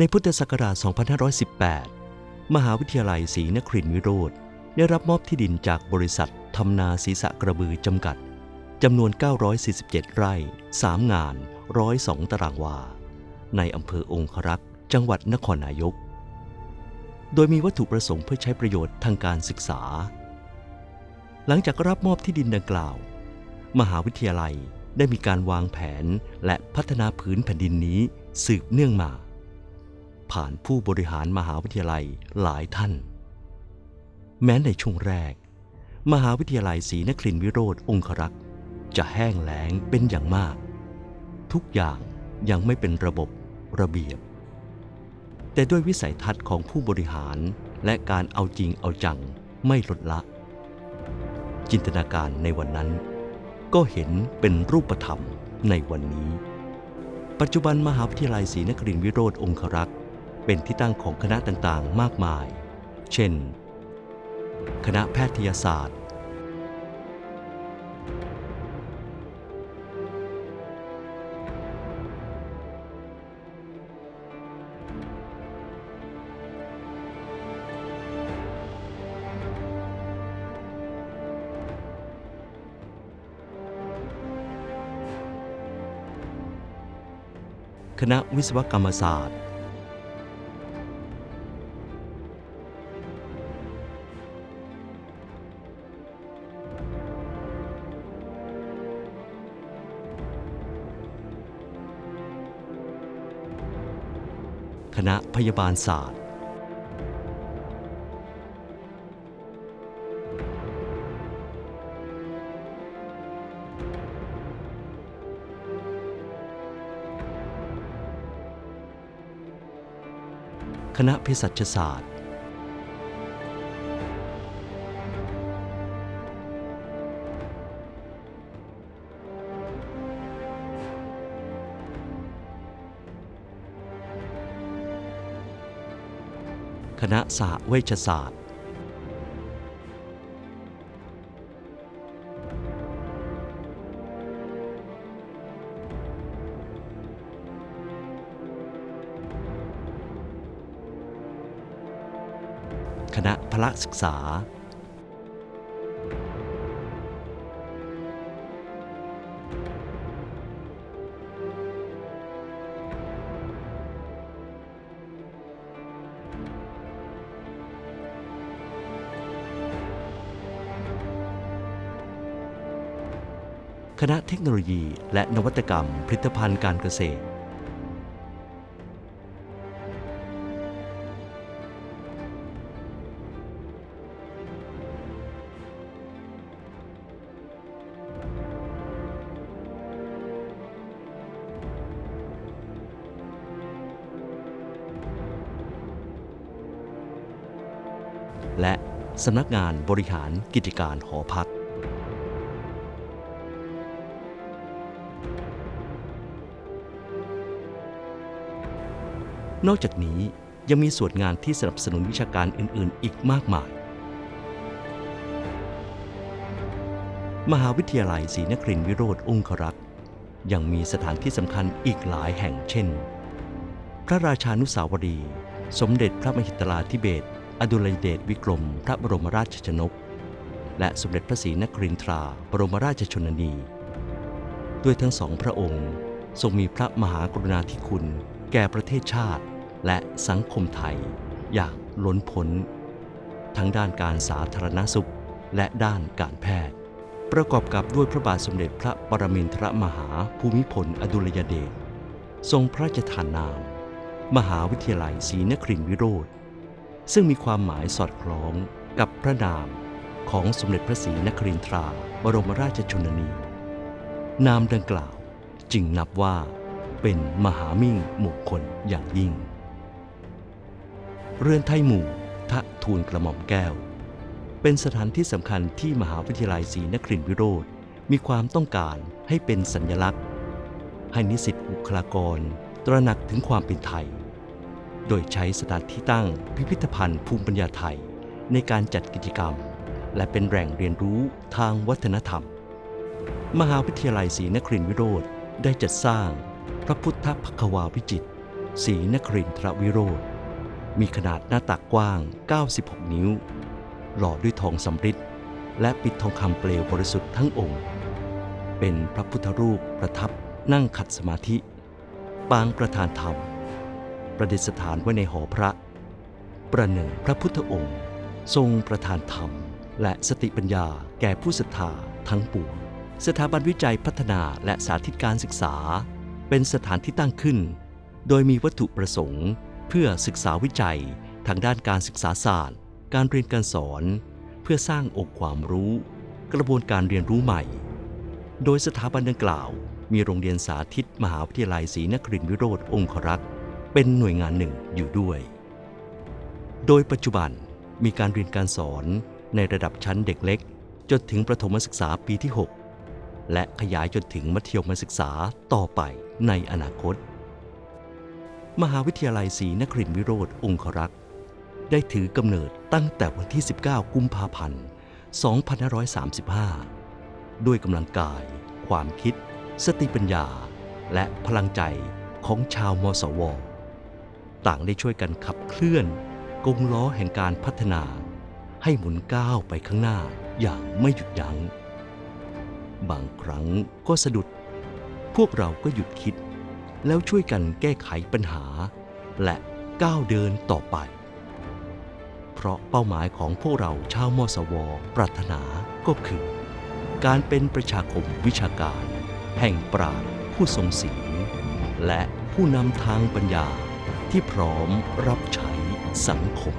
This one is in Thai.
ในพุทธศักราช 2518 มหาวิทยาลัยศรีนครินทรวิโรธได้รับมอบที่ดินจากบริษัททำนาศีสะกระบือจำกัดจำนวน 947 ไร่ 3 งาน 102 ตารางวา ในอำเภอองครักษ์จังหวัดนครนายก โดยมีวัตถุประสงค์เพื่อใช้ประโยชน์ทางการศึกษา หลังจากรับมอบที่ดินดังกล่าว มหาวิทยาลัยได้มีการวางแผนและพัฒนาผืนแผ่นดินนี้สืบเนื่องมา ผ่านผู้บริหารมหาวิทยาลัยหลายท่าน แม้ในช่วงแรก มหาวิทยาลัยศรีนครินทรวิโรธองครักษ์จะแห้งแล้งเป็นอย่างมาก ทุกอย่างยังไม่เป็นระบบระเบียบ แต่ด้วยวิสัยทัศน์ของผู้บริหารและการเอาจริงเอาจังไม่ลดละ จินตนาการในวันนั้น ก็เห็นเป็นรูปธรรมในวันนี้ ปัจจุบันมหาวิทยาลัยศรีนครินทรวิโรธองครักษ์ เป็นที่ตั้งของคณะต่างๆ มากมาย เช่น คณะแพทยศาสตร์ คณะวิศวกรรมศาสตร์ คณะพยาบาลศาสตร์ คณะเภสัชศาสตร์ คณะสหเวชศาสตร์ คณะพละศึกษา คณะเทคโนโลยีและนวัตกรรมผลิตภัณฑ์การเกษตร และสำนักงานบริหารกิจการหอพัก นอกจากนี้ยังมีส่วนงานที่สนับสนุนวิชาการอื่น ๆ อีกมากมาย มหาวิทยาลัยศรีนครินทรวิโรธองครักษ์ยังมีสถานที่สำคัญอีกหลายแห่งเช่น พระราชานุสาวรี สมเด็จพระมหิตลาธิเบศอดุลยเดชวิกรม พระบรมราชชนก และสมเด็จพระศรีนครินทรา บรมราชชนนี ด้วยทั้งสองพระองค์ ทรงมีพระมหากรุณาธิคุณ แก่ประเทศชาติและสังคมไทยอย่างล้นพ้น ทั้งด้านการสาธารณสุขและด้านการแพทย์ ประกอบกับด้วยพระบาทสมเด็จพระปรมินทรมหาภูมิพลอดุลยเดชทรงพระราชทานนาม มหาวิทยาลัยศรีนครินทรวิโรธซึ่งมีความหมายสอดคล้องกับพระนามของสมเด็จพระศรีนครินทราบรมราชชนนี นามดังกล่าวจึงนับว่า เป็นมหามิ่งมงคลอย่างยิ่ง เรือนไทยหมู่ทะทูลกระหม่อมแก้ว เป็นสถานที่สำคัญที่มหาวิทยาลัยศรีนครินทรวิโรธมีความต้องการให้เป็นสัญลักษณ์ ให้นิสิตบุคลากร ตระหนักถึงความเป็นไทย โดยใช้สถานที่ตั้งพิพิธภัณฑ์ภูมิปัญญาไทย ในการจัดกิจกรรม และเป็นแหล่งเรียนรู้ทางวัฒนธรรม มหาวิทยาลัยศรีนครินทรวิโรธได้จัดสร้าง พระพุทธพักวาวิจิตรศรีนครินทรวิโรธมีขนาดหน้าตักกว้าง 96 นิ้ว หล่อด้วยทองสำริดและปิดทองคำเปลวบริสุทธิ์ทั้งองค์ เป็นพระพุทธรูปประทับนั่งขัดสมาธิ ปางประธานธรรม ประดิษฐานไว้ในหอพระ ประหนึ่งพระพุทธองค์ ทรงประทานธรรม และสติปัญญาแก่ผู้ศรัทธาทั้งปวงสถาบันวิจัยพัฒนาและสาธิตการศึกษา เป็นสถานที่ตั้งขึ้น โดยมีวัตถุประสงค์ เพื่อศึกษาวิจัย ทางด้านการศึกษาศาสตร์ การเรียนการสอน เพื่อสร้างองค์ความรู้ กระบวนการเรียนรู้ใหม่ โดยสถาบันดังกล่าว มีโรงเรียนสาธิตมหาวิทยาลัยศรีนครินทรวิโรธองครักษ์เป็นหน่วยงานหนึ่งอยู่ด้วย โดยปัจจุบันมีการเรียนการสอนในระดับชั้นเด็กเล็ก จนถึงประถมศึกษาปีที่ 6 และขยายจนถึงมัธยมศึกษาต่อไปในอนาคต มหาวิทยาลัยศรีนครินทรวิโรธองครักษ์ ได้ถือกำเนิดตั้งแต่วันที่ 19 กุมภาพันธ์ 2535 ด้วยกำลังกาย ความคิด สติปัญญา และพลังใจของชาวมสว ต่างได้ช่วยกันขับเคลื่อนกงล้อแห่งการพัฒนา ให้หมุนก้าวไปข้างหน้าอย่างไม่หยุดยัง้ง บางครั้งก็สะดุด พวกเราก็หยุดคิด แล้วช่วยกันแก้ไขปัญหา และก้าวเดินต่อไป เพราะเป้าหมายของพวกเราชาวมอสว ปรารถนาก็คือ การเป็นประชาคมวิชาการ แห่งปราชญ์ผู้ทรงศีลและผู้นำทางปัญญาที่พร้อมรับใช้สังคม